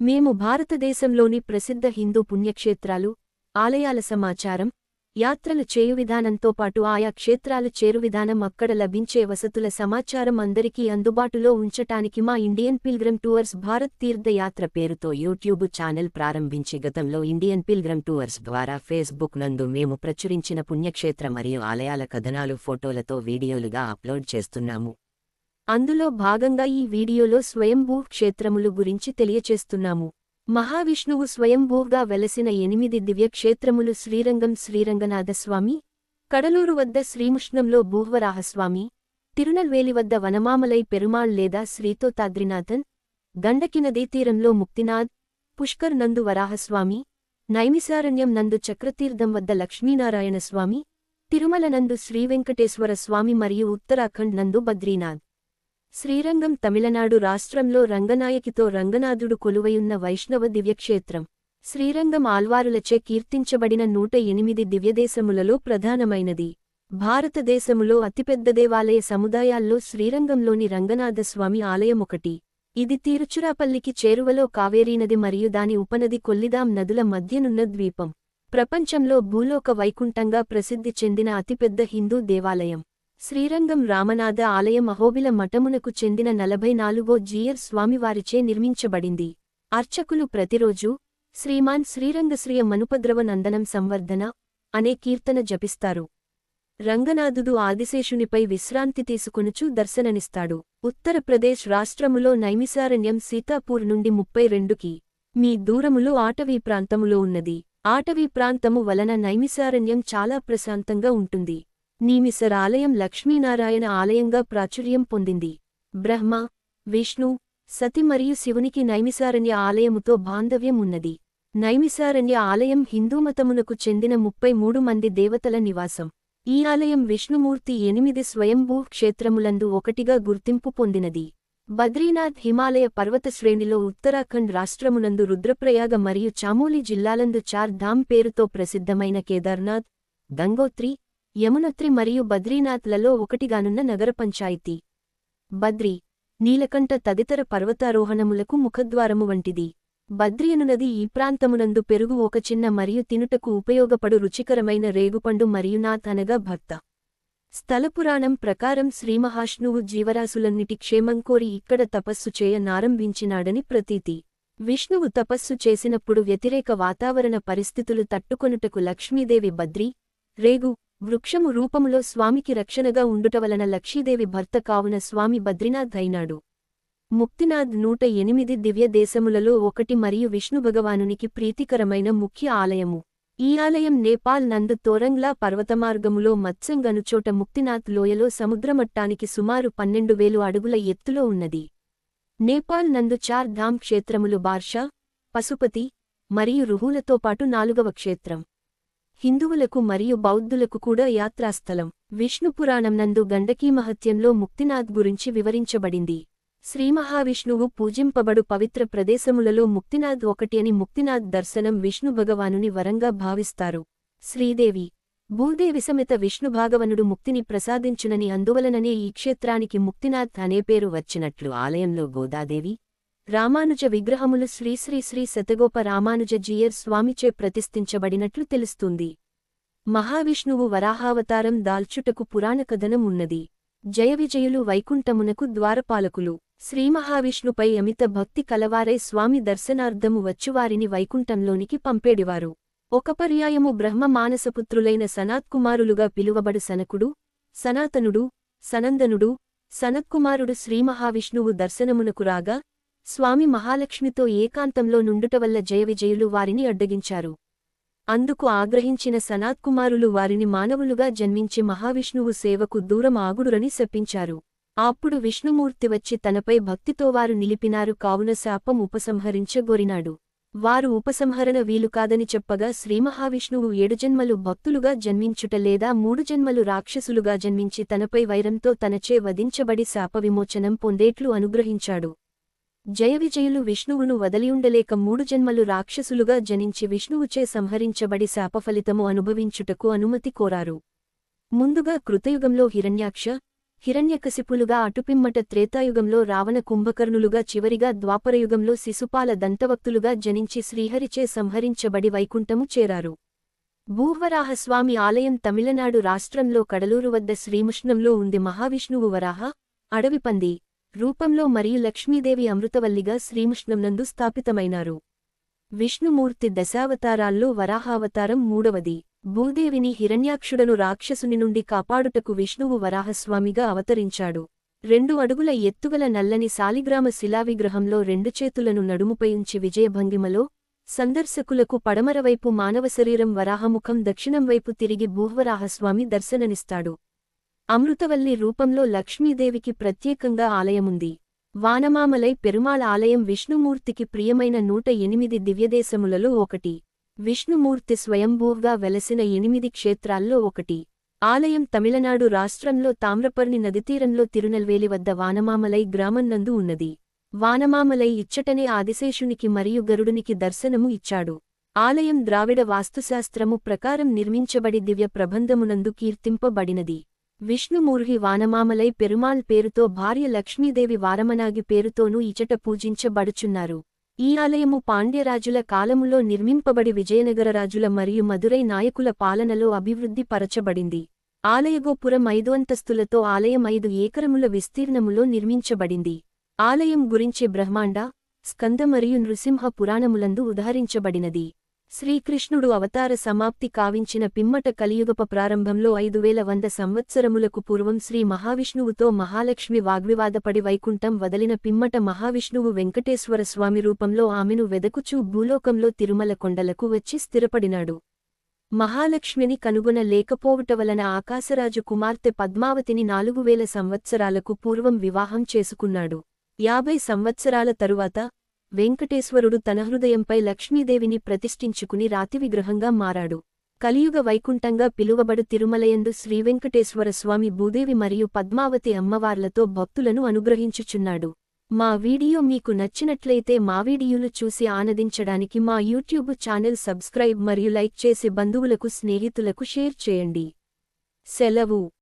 మేము భారతదేశంలోని ప్రసిద్ధ హిందూ పుణ్యక్షేత్రాలు ఆలయాల సమాచారం యాత్రలు చేయు విధానంతో పాటు ఆయా క్షేత్రాలు చేరు విధానం అక్కడ లభించే వసతుల సమాచారం అందరికీ అందుబాటులో ఉంచటానికి మా ఇండియన్ పిల్గ్రమ్ టూర్స్ భారత్ తీర్థయాత్ర పేరుతో యూట్యూబ్ ఛానల్ ప్రారంభించి గతంలో ఇండియన్ పిల్గ్రమ్ టూర్స్ ద్వారా ఫేస్బుక్ నందు మేము ప్రచురించిన పుణ్యక్షేత్ర మరియు ఆలయాల కథనాలు ఫోటోలతో వీడియోలుగా అప్లోడ్ చేస్తున్నాము. అందులో భాగంగా ఈ వీడియోలో స్వయంభూ క్షేత్రములు గురించి తెలియచేస్తున్నాము. మహావిష్ణువు స్వయంభూగా వెలసిన ఎనిమిది దివ్యక్షేత్రములు శ్రీరంగం శ్రీరంగనాథస్వామి కడలూరు వద్ద శ్రీముష్ణంలో భూవరాహస్వామి తిరునల్వేలి వద్ద వనమామలై పెరుమాళ్ లేదా శ్రీతోతాద్రినాథన్ గండకినదీ తీరంలో ముక్తినాథ్ పుష్కర్ నందు వరాహస్వామి నైమిసారణ్యం నందు చక్రతీర్థం వద్ద లక్ష్మీనారాయణ స్వామి తిరుమల నందు శ్రీవెంకటేశ్వర స్వామి మరియు ఉత్తరాఖండ్ నందు బద్రీనాథ్. శ్రీరంగం తమిళనాడు రాష్ట్రంలో రంగనాయకితో రంగనాథుడు కొలువయున్న వైష్ణవ దివ్యక్షేత్రం. శ్రీరంగం ఆల్వారులచే కీర్తించబడిన నూట ఎనిమిది దివ్యదేశములలో ప్రధానమైనది. భారతదేశములో అతిపెద్ద దేవాలయ సముదాయాల్లో శ్రీరంగంలోని రంగనాథస్వామి ఆలయమొకటి. ఇది తీరుచురాపల్లికి చేరువలో కావేరీనది మరియు దాని ఉపనది కొల్లిదాం నదుల మధ్యనున్న ద్వీపం. ప్రపంచంలో భూలోక వైకుంఠంగా ప్రసిద్ధి చెందిన అతిపెద్ద హిందూ దేవాలయం. శ్రీరంగం రామనాథ ఆలయం అహోబిల మఠమునకు చెందిన నలభై నాలుగో జీయర్ స్వామివారిచే నిర్మించబడింది. అర్చకులు ప్రతిరోజూ శ్రీమాన్ శ్రీరంగశ్రియ మనుపద్రవ నందనం సంవర్ధన అనే కీర్తన జపిస్తారు. రంగనాథుడు ఆదిశేషునిపై విశ్రాంతి తీసుకొనుచూ దర్శననిస్తాడు ఉత్తరప్రదేశ్ రాష్ట్రములో నైమిసారణ్యం సీతాపూర్ నుండి ముప్పై రెండుకి మీ దూరములో ఆటవీ ప్రాంతములో ఉన్నది. ఆటవీ ప్రాంతము వలన నైమిసారణ్యం చాలా ప్రశాంతంగా ఉంటుంది. నీమిసర్ ఆలయం లక్ష్మీనారాయణ ఆలయంగా ప్రాచుర్యం పొందింది. బ్రహ్మ విష్ణు సతి మరియు శివునికి నైమిసారణ్య ఆలయముతో బాంధవ్యం ఉన్నది నైమిసారణ్య ఆలయం హిందూమతమునకు చెందిన ముప్పై మూడు మంది దేవతల నివాసం. ఈ ఆలయం విష్ణుమూర్తి ఎనిమిది స్వయంభూ క్షేత్రములందు ఒకటిగా గుర్తింపు పొందినది. బద్రీనాథ్ హిమాలయ పర్వత శ్రేణిలో ఉత్తరాఖండ్ రాష్ట్రమునందు రుద్రప్రయాగ మరియు చామోలి జిల్లాలందు చార్ ధామ్ పేరుతో ప్రసిద్ధమైన కేదార్నాథ్ గంగోత్రి యమునత్రి మరియు బద్రీనాథ్లలో ఒకటిగానున్న నగర పంచాయతీ. బద్రీ నీలకంఠ తదితర పర్వతారోహణములకు ముఖద్వారము వంటిది. బద్రియనునది ఈ ప్రాంతమునందు పెరుగు ఒక చిన్న మరియు తినుటకు ఉపయోగపడు రుచికరమైన రేగుపండు మరియు నాథ్ అనగా భక్త స్థలపురాణం ప్రకారం శ్రీమహాష్ణువు జీవరాశులన్నిటి క్షేమం కోరి ఇక్కడ తపస్సు చేయ నారంభించినాడని ప్రతీతి. విష్ణువు తపస్సు చేసినప్పుడు వ్యతిరేక వాతావరణ పరిస్థితులు తట్టుకొనుటకు లక్ష్మీదేవి బద్రి రేగు వృక్షము రూపములో స్వామికి రక్షణగా ఉండుటవలన లక్ష్మీదేవి భర్త కావున స్వామి బద్రీనాథ్ అయినాడు. ముక్తినాథ్ నూట ఎనిమిది దివ్య దేశములలో ఒకటి మరియు విష్ణుభగవానునికి ప్రీతికరమైన ముఖ్య ఆలయము. ఈ ఆలయం నేపాల్ నందు తోరంగ్లా పర్వతమార్గములో మత్స్యంగనుచోట ముక్తినాథ్ లోయలో సముద్రమట్టానికి సుమారు పన్నెండు వేలు అడుగుల ఎత్తులో ఉన్నది. నేపాల్ నందు చార్ ధామ్ క్షేత్రములు బార్షా పశుపతి మరియు రుహులతో పాటు నాలుగవ క్షేత్రం. హిందువులకు మరియు బౌద్ధులకు కూడా యాత్రాస్థలం. విష్ణుపురాణం నందు గండకీమహత్యంలో ముక్తినాథ్ గురించి వివరించబడింది. శ్రీమహావిష్ణువు పూజింపబడు పవిత్ర ప్రదేశములలో ముక్తినాథ్ ఒకటి అని ముక్తినాథ్ దర్శనం విష్ణు భగవానుని వరంగా భావిస్తారు. శ్రీదేవి భూదేవి సమేత విష్ణుభాగవనుడు ముక్తిని ప్రసాదించునని అందువలననే ఈ క్షేత్రానికి ముక్తినాథ్ అనే పేరు వచ్చినట్లు ఆలయంలో గోదాదేవి రామానుజ విగ్రహములు శ్రీశ్రీ శ్రీ శతగోప రామానుజ జీయర్ స్వామిచే ప్రతిష్ఠించబడినట్లు తెలుస్తుంది. మహావిష్ణువు వరాహావతారం దాల్చుటకు పురాణ కథనం ఉన్నది. జయవిజయులు వైకుంఠమునకు ద్వారపాలకులు. శ్రీమహావిష్ణుపై అమిత భక్తి కలవారై స్వామి దర్శనార్థము వచ్చువారిని వైకుంఠంలోనికి పంపేడివారు. ఒక పర్యాయము బ్రహ్మ మానసపుత్రులైన సనాత్కుమారులుగా పిలువబడు సనకుడు సనాతనుడు సనందనుడు సనత్కుమారుడు శ్రీమహావిష్ణువు దర్శనమునకు రాగా స్వామి మహాలక్ష్మితో ఏకాంతంలో నుండుటవల్ల జయవిజయులు వారిని అడ్డగించారు. అందుకు ఆగ్రహించిన సనాత్కుమారులు వారిని మానవులుగా జన్మించి మహావిష్ణువు సేవకు దూరం ఆగుడురని శప్పించారు అప్పుడు విష్ణుమూర్తి వచ్చి తనపై భక్తితో వారు నిలిపినారు కావున శాపం ఉపసంహరించగోరినాడు. వారు ఉపసంహరణ వీలుకాదని చెప్పగా శ్రీమహావిష్ణువు ఏడు జన్మలు భక్తులుగా జన్మించుట లేదా మూడు జన్మలు రాక్షసులుగా జన్మించి తనపై వైరంతో తనచే వధించబడి శాప విమోచనం పొందేట్లు అనుగ్రహించాడు. జయవిజయులు విష్ణువును వదలియుండలేక మూడు జన్మలు రాక్షసులుగా జనించి విష్ణువుచే సంహరించబడి శాపఫలితము అనుభవించుటకు అనుమతి కోరారు. ముందుగా కృతయుగంలో హిరణ్యాక్ష హిరణ్యకశిపులుగా అటుపిమ్మట త్రేతాయుగంలో రావణ కుంభకర్ణులుగా చివరిగా ద్వాపరయుగంలో శిశుపాల దంతవక్తులుగా జనించి శ్రీహరిచే సంహరించబడి వైకుంఠము చేరారు. భూవరాహస్వామి ఆలయం తమిళనాడు రాష్ట్రంలో కడలూరు వద్ద శ్రీముష్ణంలో ఉంది మహావిష్ణువు వరాహ అడవిపంది. రూపంలో మరియు లక్ష్మీదేవి అమృతవల్లిగా శ్రీముష్ణంనందు స్థాపితమైనారు. విష్ణుమూర్తి దశావతారాల్లో వరాహావతారం మూడవది. భూదేవిని హిరణ్యాక్షుడను రాక్షసుని నుండి కాపాడుటకు విష్ణువు వరాహస్వామిగా అవతరించాడు. రెండు అడుగుల ఎత్తుగల నల్లని సాలిగ్రామ శిలావిగ్రహంలో రెండు చేతులను నడుముపయించి విజయభంగిమలో సందర్శకులకు పడమరవైపు మానవ శరీరం వరాహముఖం దక్షిణంవైపు తిరిగి భూవరాహస్వామి దర్శననిస్తాడు. అమృతవల్లి రూపంలో లక్ష్మీదేవికి ప్రత్యేకంగా ఆలయముంది. వానమామలై పెరుమాళ ఆలయం విష్ణుమూర్తికి ప్రియమైన నూట ఎనిమిది దివ్యదేశములలో ఒకటి. విష్ణుమూర్తి స్వయంభూగా వెలసిన ఎనిమిది క్షేత్రాల్లో ఒకటి. ఆలయం తమిళనాడు రాష్ట్రంలో తామ్రపర్ణి నదితీరంలో తిరునల్వేలి వద్ద వానమామలై గ్రామన్నందు ఉన్నది. వానమామలై ఇచ్చటనే ఆదిశేషునికి మరియు గరుడునికి దర్శనము ఇచ్చాడు. ఆలయం ద్రావిడ వాస్తుశాస్త్రము ప్రకారం నిర్మించబడి దివ్య ప్రబంధమునందు కీర్తింపబడినది. విష్ణుమూర్హి వానమామలై పెరుమాల్ పేరుతో భార్య లక్ష్మీదేవి వారమనాగి పేరుతోనూ ఇచట పూజించబడుచున్నారు. ఈ ఆలయము పాండ్యరాజుల కాలములో నిర్మింపబడి విజయనగరరాజుల మరియు మదురై నాయకుల పాలనలో అభివృద్ధి పరచబడింది. ఆలయగోపురం ఐదు అంతస్తులతో ఆలయం ఐదు ఏకరముల విస్తీర్ణములో నిర్మించబడింది. ఆలయం గురించే బ్రహ్మాండ స్కంద మరియు నృసింహ పురాణములందు ఉదహరించబడినది. శ్రీకృష్ణుడు అవతార సమాప్తి కావించిన పిమ్మట కలియుగప ప్రారంభంలో ఐదు వేల వంద సంవత్సరములకు పూర్వం శ్రీ మహావిష్ణువుతో మహాలక్ష్మి వాగ్వివాదపడి వైకుంఠం వదలిన పిమ్మట మహావిష్ణువు వెంకటేశ్వర స్వామి రూపంలో ఆమెను వెదకుచూ భూలోకంలో తిరుమల కొండలకు వచ్చి స్థిరపడినాడు. మహాలక్ష్మిని కనుగొన లేకపోవుట వలన ఆకాశరాజు కుమార్తె పద్మావతిని నాలుగు వేల సంవత్సరాలకు పూర్వం వివాహం చేసుకున్నాడు. యాభై సంవత్సరాల తరువాత వెంకటేశ్వరుడు తన హృదయంపై లక్ష్మీదేవిని ప్రతిష్ఠించుకుని రాతి విగ్రహంగా మారాడు. కలియుగ వైకుంఠంగా పిలువబడు తిరుమలయందు శ్రీవెంకటేశ్వరస్వామి భూదేవి మరియు పద్మావతి అమ్మవార్లతో భక్తులను అనుగ్రహించుచున్నాడు. మా వీడియో మీకు నచ్చినట్లయితే మా వీడియోలు చూసి ఆనందించడానికి మా యూట్యూబ్ ఛానల్ సబ్స్క్రైబ్ మరియు లైక్ చేసి బంధువులకు స్నేహితులకు షేర్ చేయండి. సెలవు.